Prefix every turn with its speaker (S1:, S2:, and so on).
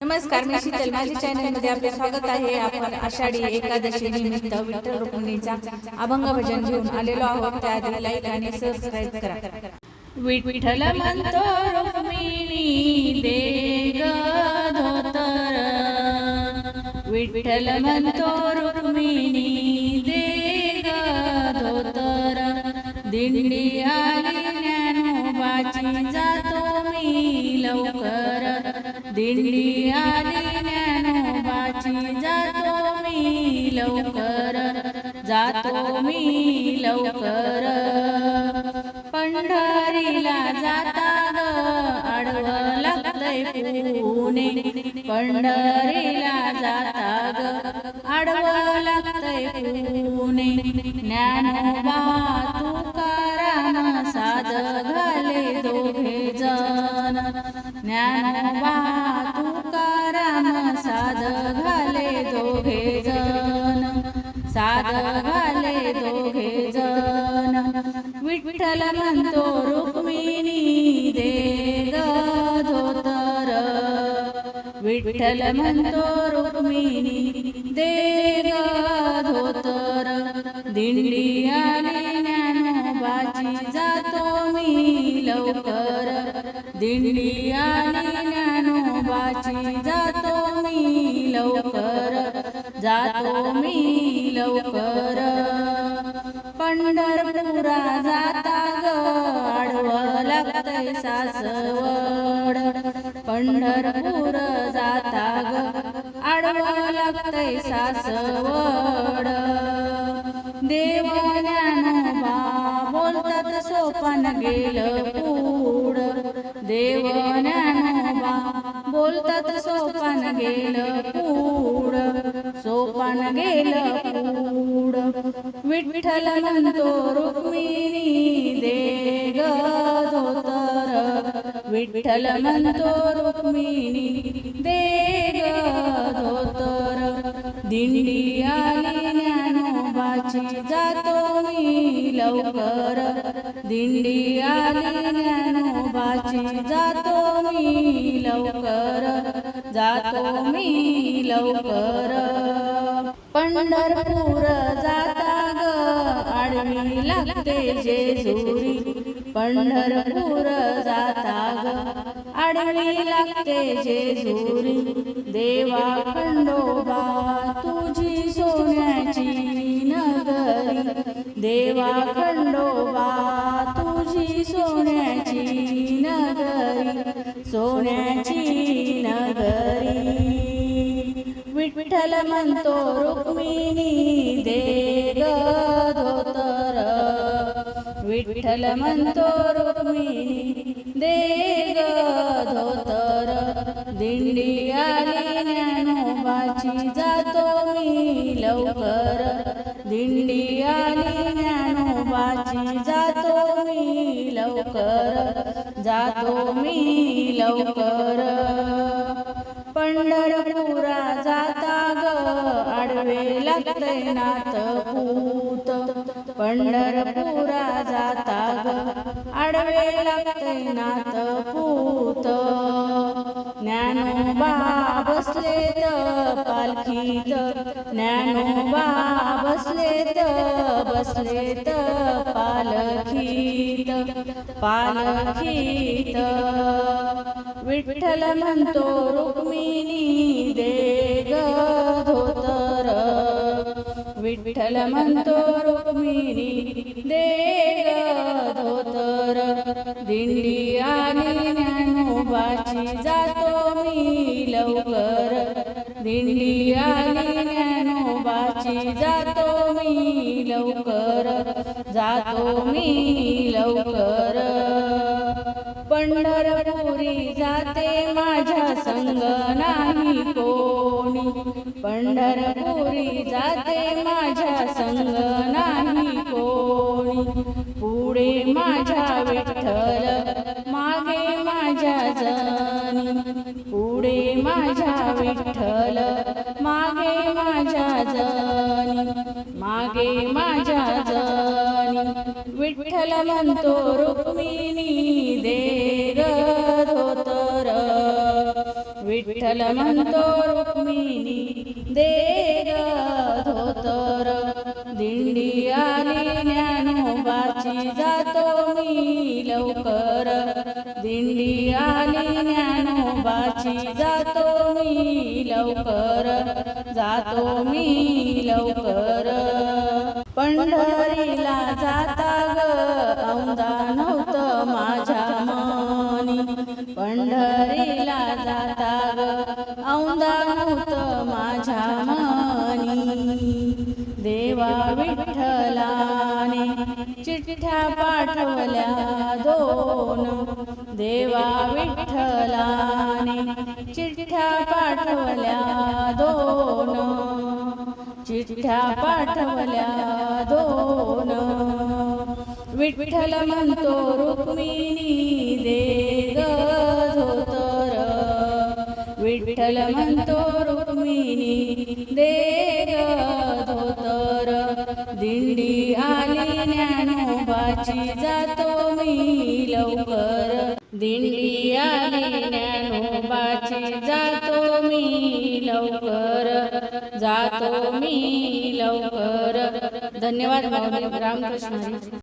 S1: नमस्कार मी शीतल. माझ्या चॅनलमध्ये आपले स्वागत आहे. आपण आषाढी एकादशी निमित्त विठ्ठल रुक्मिणीचा अभंग भजन घेऊन आलेलो आहोत. त्याआधी लाईक आणि सबस्क्राईब करा. विठ्ठल म्हणतो रुक्मिणी दे धोतर. विठ्ठल म्हणतो रुक्मिणी दे धोतर. दिंडी आली वाची जातो मी लवकर. दिंडी आली ज्ञानोबाची जातो मी लवकर. जातो मी लवकर. पंढरीला जाता ग आडवं लागतंय पुणे. पंढरीला जाता ग आडवं लागतंय पुणे. ज्ञानोबा ज्ञानोबा तुकाराम साध घाले दोघे जन साध घाले दोघे जन विठ्ठल म्हणतो रुक्मिणी दे धोतर. विठ्ठल म्हणतो रुक्मिणी दे धोतर. दिंडी आणि ज्ञानोबाची जातो मी. लवकर दिंडी आली ज्ञानोबाची जातो मी लवकर जातो मी लवकर. पंढरपुरा जाता ग आडवं लागतंय सासवड. पंढरपूर जाता ग आडवं लागतंय सासवड. देव पण गेलं पूड देव ज्ञानोबा बोलतात सोपान गेलं पूड सोपान गेलं पूड विठ्ठल म्हणतो रुक्मिणी दे ग धोतर. विठ्ठल म्हणतो रुक्मिणी दे धोतर. दिंडी आली ज्ञानोबाची जातो मी लवकर. दिंडी आली ज्ञानोबाची जातो मी लवकर जातो मी लवकर. पंढरपूर जाता ग आडवी लागते जेजुरी. पंढरपूर जाता ग आडवी लागते जेजुरी. देवा खंडोबा तुझी सोन्याची नगरी. देवा खंडोबा सोन्याची नगरी. विठ्ठल म्हणतो रुक्मिणी दे धोतर. विठ्ठल म्हणतो रुक्मिणी दे धोतर. दिंडी आली ज्ञानोबाची जातो मी लवकर. दिंडी आली ज्ञानोबाची जातो मी लवकर. जातो मी लवकर. पंढरपुरा जाता ग आडवे लागतय नाथ पूत. पंढरपुरा जाता ग आडवे लागतय नाथ पूत. ज्ञानोबा बसलेत पालखीत. ज्ञानोबा बसलेत बसले पालखीत. पालखीत. विठ्ठल म्हणतो रुक्मिणी दे धोतर. विठ्ठल म्हणतो रुक्मिणी दे धोतर. दिंडी आणि ज्ञानोबाची जात जातो मी लवकर. पंढरपुरी जाते माझ्या संग नाही कोणी. पंढरपुरी जाते माझ्या संग नाही कोणी. पुढे माझ्या विठ्ठल मागे माझ्या जनी. पुढे माझ्या विठ्ठल मागे माझ्या जनी. मागे माझ्या जनी. विठ्ठल म्हणतो रुक्मिणी दे ग धोतर विठ्ठल म्हणतो रुक्मिणी दे ग धोतर दिंडी आली ज्ञानोबाची जातो मी लवकर। दिंडी आली ज्ञानोबाची जातो मी लवकर। जातो मी लवकर। पंढरीला जाता ग. औंदा नव्हतं माझ्या मनी. पंढरीला जाता ग. औंदा नव्हतं माझ्या मनी. देवा विठ्ठलाने चिठ्ठ्या पाठवल्या दोन. देवा विठ्ठलाने चिठ्ठ्या पाठवल्या दोन. चिठ्ठ्या पाठवल्या दोन. विठ्ठल म्हणतो रुक्मिणी दे ग धोतर. विठ्ठल म्हणतो रुक्मिणी दे धोतर. दिंडी आली ज्ञानोबाची जातो मी लवकर. दिंडी आली ज्ञानोबाची जातो मी लवकर. जातो मी लवकर. धन्यवाद रामकृष्ण